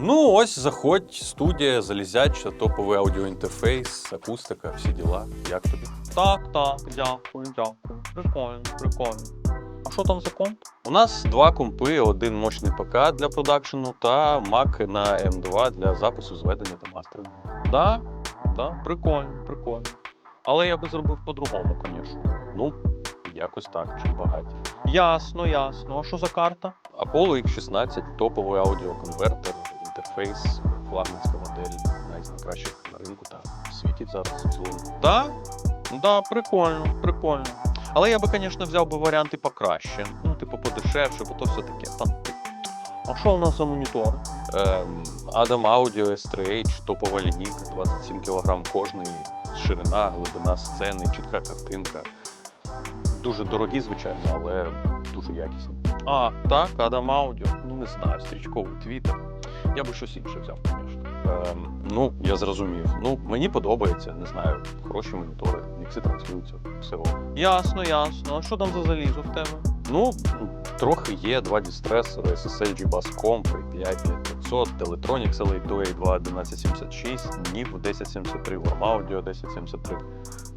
Ну, ось заходь, студія, залізяча, топовий аудіоінтерфейс, акустика, всі діла. Як тобі? Так, так, дякую, дякую. Прикольно, прикольно. А що там за комп? У нас два компи, один мощний ПК для продакшену та Mac на M2 для запису, зведення та мастерингу. Да? Да, прикольно, прикольно. Але я би зробив по-другому, звісно. Ну, якось так, чи багаті. Ясно, ясно. А що за карта? Apollo X16, топовий аудіоконвертер, інтерфейс, флагманська модель, одна із найкращих на ринку та в світі зараз в цілому. Да? Да, прикольно, прикольно. Але я би, звісно, взяв би варіанти покраще. Ну, типу, подешевше, бо то все таке. Там. А що у нас за монітори? Ем, Adam Audio S3H, топова лінійка, 27 кг кожний, ширина, глибина сцени, чітка картинка. Дуже дорогі, звичайно, але дуже якісні. А, так, Адам Аудіо. Ну, не знаю, стрічковий твіттер. Я би щось інше взяв, звісно. Ем, ну, я зрозумів. Ну, мені подобається, не знаю, хороші монітори, мікси транслюються, все. Ясно, ясно. А що там за залізо в тебе? Ну, трохи є, два дістресори, SSL G-Bus Comp, API 5500, Teletronics LA2 A2 1176, NIV 1073, Warm Audio 1073.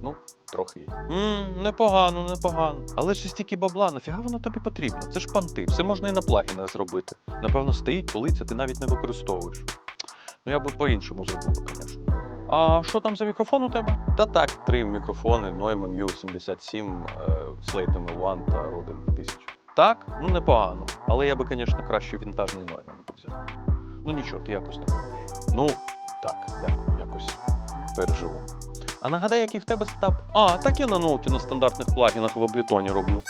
Ну, трохи є. Ммм, непогано, непогано. Але ж стільки бабла, нафіга воно тобі потрібно? Це ж панти, все можна і на плагінах зробити. Напевно, стоїть полиця, ти навіть не використовуєш. Ну, я би по-іншому зробив, звісно. А що там за мікрофон у тебе? Та так, три мікрофони, Neumann U77, е, Slate M1 та Rode 1000. Так, ну непогано. Але я би, звісно, краще вінтажний Neumann взяв. Ну нічого, ти якось так. Ну, так, дякую, якось переживу. А нагадай, який в тебе стап? А, так я на ноуті на стандартних плагінах в облітоні роблю.